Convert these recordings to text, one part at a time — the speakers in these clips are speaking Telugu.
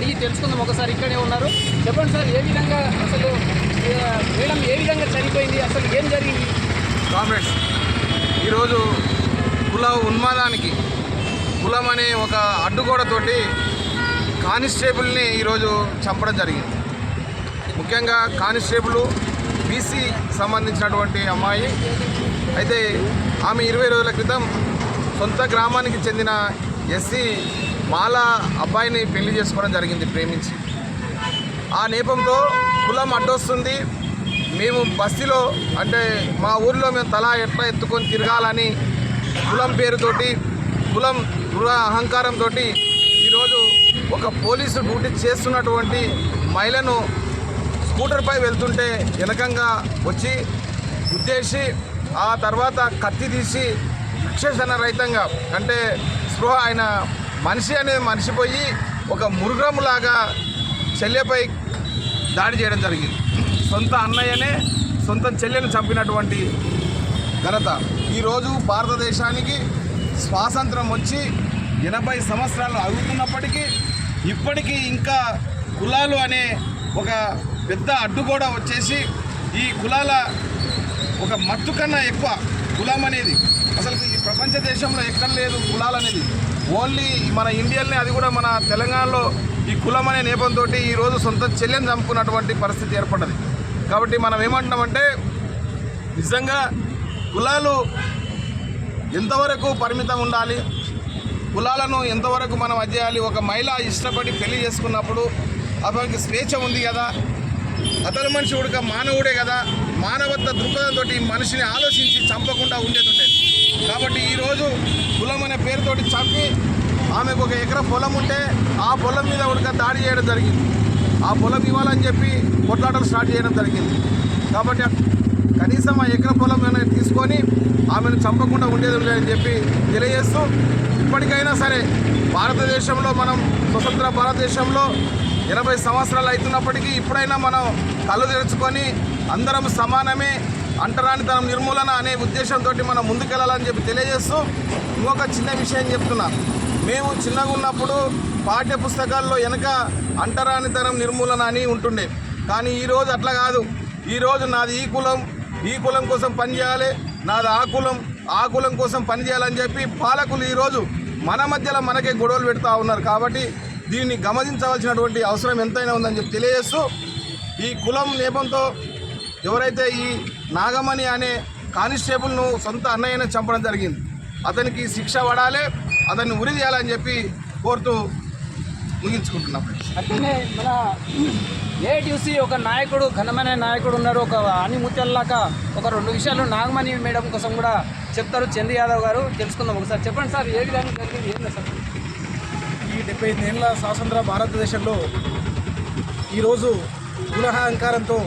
అడిగి తెలుసుకుందాం ఒకసారి ఇక్కడే ఉన్నారు. చెప్పండి సార్ ఏ విధంగా అసలు మేడం ఏ విధంగా చనిపోయింది? అసలు ఏం జరిగింది? కామ్రేడ్స్ ఈరోజు కుల ఉన్మాదానికి కులం అనే ఒక అడ్డుగోడతోటి కానిస్టేబుల్ని ఈరోజు చంపడం జరిగింది. ముఖ్యంగా కానిస్టేబుల్ బీసీ సంబంధించినటువంటి అమ్మాయి. అయితే ఆమె ఇరవై రోజుల క్రితం సొంత గ్రామానికి చెందిన ఎస్సీ మాల అబ్బాయిని పెళ్ళి చేసుకోవడం జరిగింది ప్రేమించి. ఆ నేపంతో కులం అడ్డొస్తుంది. మేము బస్తీలో అంటే మా ఊర్లో మేము తల ఎట్లా ఎత్తుకొని తిరగాలని కులం పేరుతోటి కులం దృఢ అహంకారంతో ఈరోజు ఒక పోలీసు డ్యూటీ చేస్తున్నటువంటి మహిళను స్కూటర్పై వెళ్తుంటే వెనకంగా వచ్చి గుద్దేసి ఆ తర్వాత కత్తి తీసి విక్షేషణ రహితంగా అంటే స్పృహ ఆయన మనిషి అనేది మనిషిపోయి ఒక మురుగ్రములాగా చెల్లెపై దాడి చేయడం జరిగింది. సొంత అన్నయ్యనే సొంత చెల్లెని చంపినటువంటి ఘనత. ఈరోజు భారతదేశానికి స్వాతంత్రం వచ్చి ఎనభై సంవత్సరాలు అవుతున్నప్పటికీ ఇప్పటికీ ఇంకా కులాలు అనే ఒక పెద్ద అడ్డుగోడ వచ్చేసి ఈ కులాల ఒక మత్తు కన్నా ఎక్కువ కులం అనేది. అసలు ఈ ప్రపంచ దేశంలో ఎక్కడ లేదు కులాలు అనేది ఓన్లీ మన ఇండియన్నే అది కూడా మన తెలంగాణలో ఈ కులం అనే నేపంతో ఈరోజు సొంత చెల్లెని చంపుకున్నటువంటి పరిస్థితి ఏర్పడ్డది. కాబట్టి మనం ఏమంటున్నామంటే నిజంగా కులాలు ఎంతవరకు పరిమితం ఉండాలి? కులాలను ఎంతవరకు మనం అధ్యాయాలి ఒక మహిళ ఇష్టపడి పెళ్ళి చేసుకున్నప్పుడు అతనికి స్వేచ్ఛ ఉంది కదా? అతని మనిషి ఉడక మానవుడే కదా? మానవత్వ దృక్పథంతో ఈ మనిషిని ఆలోచించి చంపకుండా ఉండేది. కులం అనే పేరుతోటి చంపి ఆమెకు ఒక ఎకరం పొలం ఉంటే ఆ పొలం మీద ఉడక దాడి చేయడం జరిగింది. ఆ పొలం ఇవ్వాలని చెప్పి కొట్లాటలు స్టార్ట్ చేయడం జరిగింది. కాబట్టి కనీసం ఆ ఎకరం పొలం అనేది తీసుకొని ఆమెను చంపకుండా ఉండేది లేదని చెప్పి తెలియజేస్తూ ఇప్పటికైనా సరే భారతదేశంలో మనం స్వతంత్ర భారతదేశంలో ఎనభై సంవత్సరాలు అవుతున్నప్పటికీ ఇప్పుడైనా మనం కళ్ళు తెరుచుకొని అందరం సమానమే అంటరానితనం నిర్మూలన అనే ఉద్దేశంతో మనం ముందుకెళ్ళాలని చెప్పి తెలియజేస్తూ ఇంకొక చిన్న విషయం చెప్తున్నా. మేము చిన్నగా ఉన్నప్పుడు పాఠ్య పుస్తకాల్లో వెనక అంటరానితనం నిర్మూలన అని ఉంటుండే. కానీ ఈరోజు అట్లా కాదు. ఈరోజు నాది ఈ కులం ఈ కులం కోసం పనిచేయాలి నాది ఆ కులం ఆ కులం కోసం పనిచేయాలని చెప్పి పాలకులు ఈరోజు మన మధ్యలో మనకే గొడవలు పెడతా ఉన్నారు. కాబట్టి దీన్ని గమనించవలసినటువంటి అవసరం ఎంతైనా ఉందని చెప్పి తెలియజేస్తూ ఈ కులం నేపంతో ఎవరైతే ఈ నాగమణి అనే కానిస్టేబుల్ను సొంత అన్నయ్యనే చంపడం జరిగింది అతనికి శిక్ష పడాలి అతన్ని ఉరి చేయాలని చెప్పి కోరుతూ ముగించుకుంటున్నాం. అట్లనే మన ఏటీసీ ఒక నాయకుడు ఘనమైన నాయకుడు ఉన్నారు. ఒక అని ముత్యాలలాక ఒక రెండు విషయాలు నాగమణి మేడం కోసం కూడా చెప్తారు. చంద్ర యాదవ్ గారు తెలుసుకుందాం ఒకసారి. చెప్పండి సార్ ఏ విధంగా జరిగింది? ఏంటి సార్ ఈ డెబ్బై ఐదు ఏళ్ళ స్వాతంత్ర భారతదేశంలో ఈరోజు కులహంకారంతో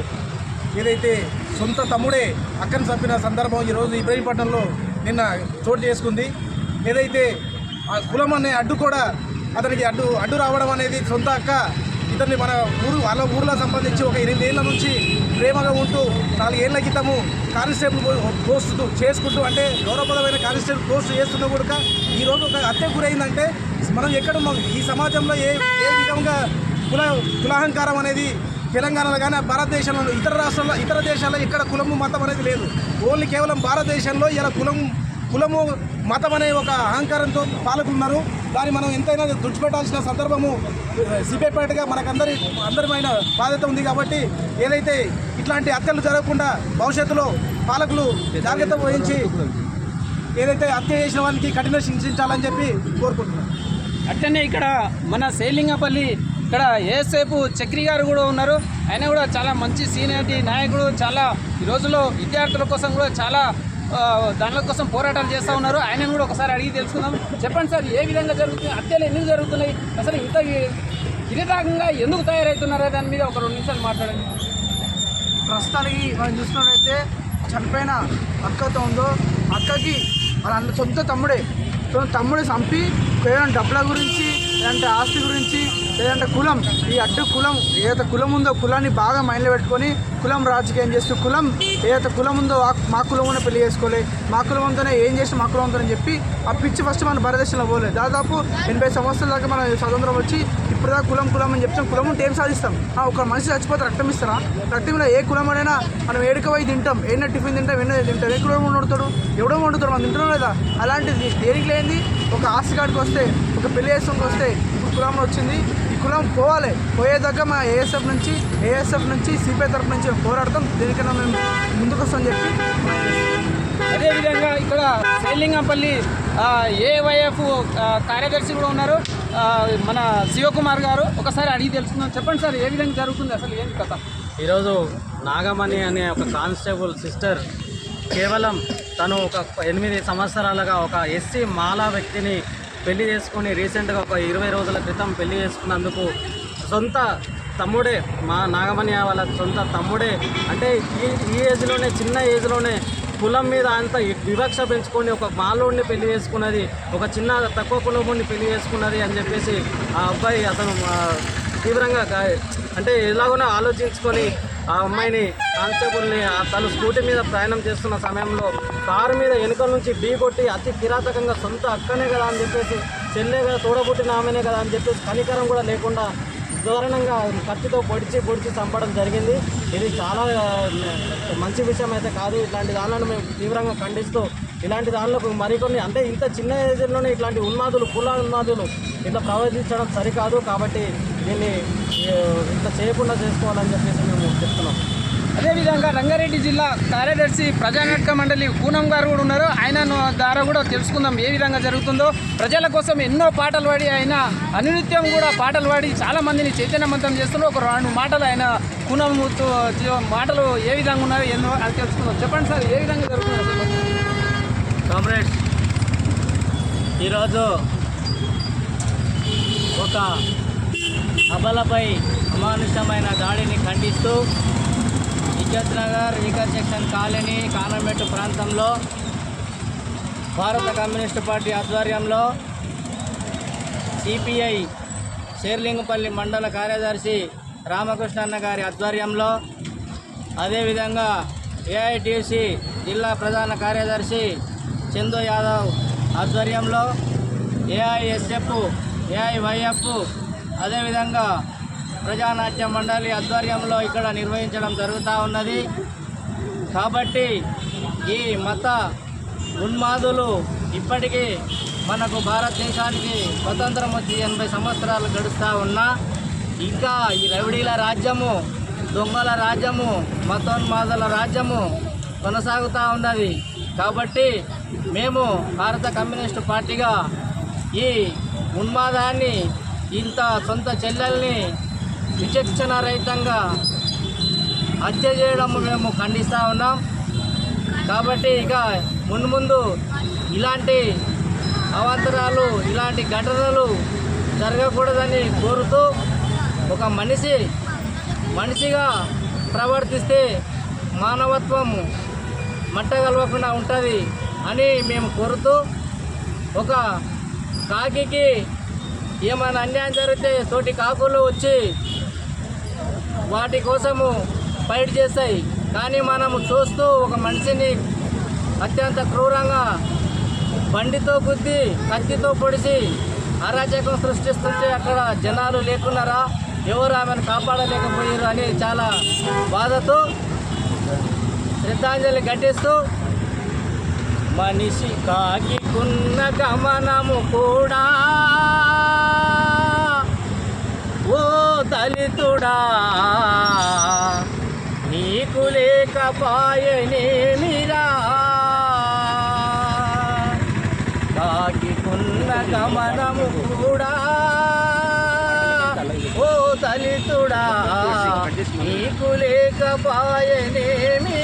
ఏదైతే సొంత తమ్ముడే అక్కను చంపిన సందర్భం ఈరోజు ఇబ్రహీంపట్నంలో నిన్న చోటు చేసుకుంది. ఏదైతే ఆ కులం అనే అడ్డు కూడా అతనికి అడ్డు అడ్డు రావడం అనేది సొంత అక్క ఇతన్ని మన ఊరు వాళ్ళ ఊర్లో సంబంధించి ఒక ఎనిమిది ఏళ్ళ నుంచి ప్రేమగా ఉంటూ నాలుగేళ్ళ క్రితము కానిస్టేబుల్ పోస్ట్ చేసుకుంటూ అంటే గౌరవప్రదమైన కానిస్టేబుల్ పోస్ట్ చేస్తున్నా కూడా ఈరోజు ఒక హత్య గురైందంటే మనం ఎక్కడ ఈ సమాజంలో ఏ ఏ విధంగా కుల కులాహంకారం అనేది తెలంగాణలో కానీ భారతదేశంలో ఇతర రాష్ట్రాల్లో ఇతర దేశాల్లో ఇక్కడ కులము మతం అనేది లేదు. ఓన్లీ కేవలం భారతదేశంలో ఇలా కులం కులము మతం అనే ఒక అహంకారంతో పాల్గొన్నారు. దాన్ని మనం ఎంతైనా దుడిచిపెట్టాల్సిన సందర్భము సిపేపేటగా మనకందరి అందరిమైన బాధ్యత ఉంది కాబట్టి ఏదైతే ఇట్లాంటి హత్యలు జరగకుండా భవిష్యత్తులో పాలకులు జాగ్రత్త వహించి ఏదైతే హత్య చేసిన వారికి కఠిన శిక్షించాలని చెప్పి కోరుకుంటున్నాను అట్లనే ఇక్కడ మన శైలింగపల్లి ఇక్కడ ఏసేపు చక్రి గారు కూడా ఉన్నారు. ఆయన కూడా చాలా మంచి సీనియర్టీ నాయకుడు చాలా ఈ రోజుల్లో విద్యార్థుల కోసం కూడా చాలా దానిల కోసం పోరాటాలు చేస్తూ ఉన్నారు. ఆయనను కూడా ఒకసారి అడిగి తెలుసుకుందాం. చెప్పండి సార్ ఏ విధంగా జరుగుతుంది హత్యలు ఎందుకు జరుగుతున్నాయి? అసలు ఇంత కిరీటాకంగా ఎందుకు తయారవుతున్నారో? దాని మీద ఒక రెండు నిమిషాలు మాట్లాడండి. ప్రస్తుతానికి మనం చూసినట్లయితే చనిపోయిన అక్కతో ఉందో అక్కకి వాళ్ళ సొంత తమ్ముడే సొంత తమ్ముడు చంపి కేవలం డబ్బుల గురించి లేదంటే ఆస్తి గురించి లేదంటే కులం. ఈ అడ్డు కులం ఏదైతే కులం ఉందో కులాన్ని బాగా మైండ్లో పెట్టుకొని కులం రాజకీయం చేస్తూ కులం ఏదైతే కులం ఉందో మా కులంలోనే పెళ్ళి చేసుకోవాలి మా కులంతోనే ఏం చేసి మా కులంతోనే చెప్పి ఆ పిచ్చి ఫస్ట్ మన భారతదేశంలో పోలేదు దాదాపు ఎనభై సంవత్సరాల దాకా మన స్వతంత్రం వచ్చి ఇప్పుడు కులం కులం అని చెప్తాం. కులం ఉంటే ఏం సాధిస్తాం? ఆ, ఒక మనిషి చచ్చిపోతే రక్తం ఇస్తారా? రక్తంలో ఏ కులం అయినా మనం ఏడుకపోయి తింటాం. ఏమైనా టిఫిన్ తింటాం ఎన్నో తింటాం. ఏ కులం వండుతాడు? ఎవడో వండుతాడు? మనం తింటాం లేదా? అలాంటిది దేనికి లేనిది? ఒక ఆస్తికాడికి వస్తే ఒక పెళ్ళి చేసుకోనికి వస్తే కులం వచ్చింది. ఈ కులం పోవాలి. పోయేదాకా మా ఏఎస్ఎఫ్ నుంచి ఏఎస్ఎఫ్ నుంచి సిపిఐ తరఫు నుంచి పోరాడతాం. దేనికైనా మేము ముందుకు వస్తామని చెప్పి అదేవిధంగా ఇక్కడ శైలింగంపల్లి ఏవైఎఫ్ కార్యదర్శి కూడా ఉన్నారు. మన శివకుమార్ గారు. ఒకసారి అడిగి తెలుసుకుందాం. చెప్పండి సార్ ఏ విధంగా జరుగుతుంది అసలు ఏంటి కథ? ఈరోజు నాగమణి అనే ఒక కానిస్టేబుల్ సిస్టర్ కేవలం తను ఒక ఎనిమిది సంవత్సరాలుగా ఒక ఎస్సీ మాలా వ్యక్తిని పెళ్ళి చేసుకొని రీసెంట్గా ఒక ఇరవై రోజుల క్రితం పెళ్ళి చేసుకున్నందుకు సొంత తమ్ముడే మా నాగమణి వాళ్ళ సొంత తమ్ముడే. అంటే ఈ ఈ ఏజ్లోనే చిన్న ఏజ్లోనే కులం మీద అంత వివక్ష పెంచుకొని ఒక మాలోడిని పెళ్ళి చేసుకున్నది ఒక చిన్న తక్కువ కులముడిని పెళ్ళి చేసుకున్నది అని చెప్పేసి ఆ అబ్బాయి అతను తీవ్రంగా అంటే ఎలాగోనో ఆలోచించుకొని ఆ అమ్మాయిని కానిస్టేబుల్ని తను స్కూటీ మీద ప్రయాణం చేస్తున్న సమయంలో కారు మీద వెనుకల నుంచి ఢీ కొట్టి అతి కిరాతకంగా సొంత అక్కనే కదా అని చెప్పేసి చెల్లే కదా తోడబుట్టిన ఆమెనే కదా అని చెప్పేసి కనికరం కూడా లేకుండా దారుణంగా కత్తితో పొడిచి పొడిచి చంపడం జరిగింది. ఇది చాలా మంచి విషయం అయితే కాదు. ఇట్లాంటి దానిలను మేము తీవ్రంగా ఖండిస్తూ ఇలాంటి దానిలో మరికొన్ని అంటే ఇంత చిన్న ఏజ్లోనే ఇట్లాంటి ఉన్మాదులు కుల ఉన్మాదులు ఇట్లా ప్రవర్తించడం సరికాదు కాబట్టి దీన్ని ఇంత చేయకుండా చేసుకోవాలని చెప్పేసి మేము చెప్తున్నాం. అదేవిధంగా రంగారెడ్డి జిల్లా కార్యదర్శి ప్రజానాటక మండలి పూనం గారు కూడా ఉన్నారు. ఆయన ద్వారా కూడా తెలుసుకుందాం ఏ విధంగా జరుగుతుందో. ప్రజల కోసం ఎన్నో పాటలు పాడి ఆయన అనునిత్యం కూడా పాటలు పాడి చాలా మందిని చైతన్యవంతం చేస్తున్నారు. ఒక రెండు మాటలు ఆయన పూనం మాటలు ఏ విధంగా ఉన్నాయో ఎన్నో అది తెలుసుకుందాం. చెప్పండి సార్ ఏ విధంగా జరుగుతుంది కామ్రేడ్స్ ఈరోజు ఒక అబలపై అమానుషమైన దాడిని ఖండిస్తూ ఇజ్జత్ నగర్ సెక్షన్ కాలనీ కానమెట్టు ప్రాంతంలో భారత కమ్యూనిస్టు పార్టీ ఆధ్వర్యంలో సిపిఐ షేర్లింగపల్లి మండల కార్యదర్శి రామకృష్ణన్న గారి ఆధ్వర్యంలో అదేవిధంగా ఏఐటిసి జిల్లా ప్రధాన కార్యదర్శి చందు యాదవ్ ఆధ్వర్యంలో ఏఐఎస్ఎఫ్ ఏఐవైఎఫ్ అదేవిధంగా ప్రజానాట్య మండలి ఆధ్వర్యంలో ఇక్కడ నిర్వహించడం జరుగుతూ ఉన్నది. కాబట్టి ఈ మత ఉన్మాదులు ఇప్పటికీ మనకు భారతదేశానికి స్వతంత్రం వచ్చి ఎనభై సంవత్సరాలు గడుస్తూ ఉన్నా ఇంకా ఈ రవిడీల రాజ్యము దొంగల రాజ్యము మతోన్మాదుల రాజ్యము కొనసాగుతూ ఉన్నది. కాబట్టి మేము భారత కమ్యూనిస్టు పార్టీగా ఈ ఉన్మాదాన్ని ఇంత సొంత చెల్లెల్ని విచక్షణ రహితంగా హత్య చేయడం మేము ఖండిస్తూ ఉన్నాం. కాబట్టి ఇక ముందు ముందు ఇలాంటి అవాంతరాలు ఇలాంటి ఘటనలు జరగకూడదని కోరుతూ ఒక మనిషి మనిషిగా ప్రవర్తిస్తే మానవత్వం మట్టగలవకుండా ఉంటుంది అని మేము కోరుతూ ఒక కాకికి ఏమైనా అన్యాయం జరిగితే తోటి కాకులు వచ్చి వాటి కోసము ఫైట్ చేస్తాయి. కానీ మనము చూస్తూ ఒక మనిషిని అత్యంత క్రూరంగా బండితో గుద్ది కత్తితో పొడిచి అరాచకం సృష్టిస్తుంటే అక్కడ జనాలు లేకున్నారా? ఎవరు ఆమెను కాపాడలేకపోయారు అని చాలా బాధతో శ్రద్ధాంజలి ఘటిస్తూ మనిషి కాకికున్న గమనము కూడా దళితుడా నీకు లేకపాయనేమిరా కాకికున్న గమనము కూడా ఓ దళితుడా నీకు లేకపాయనేమిరా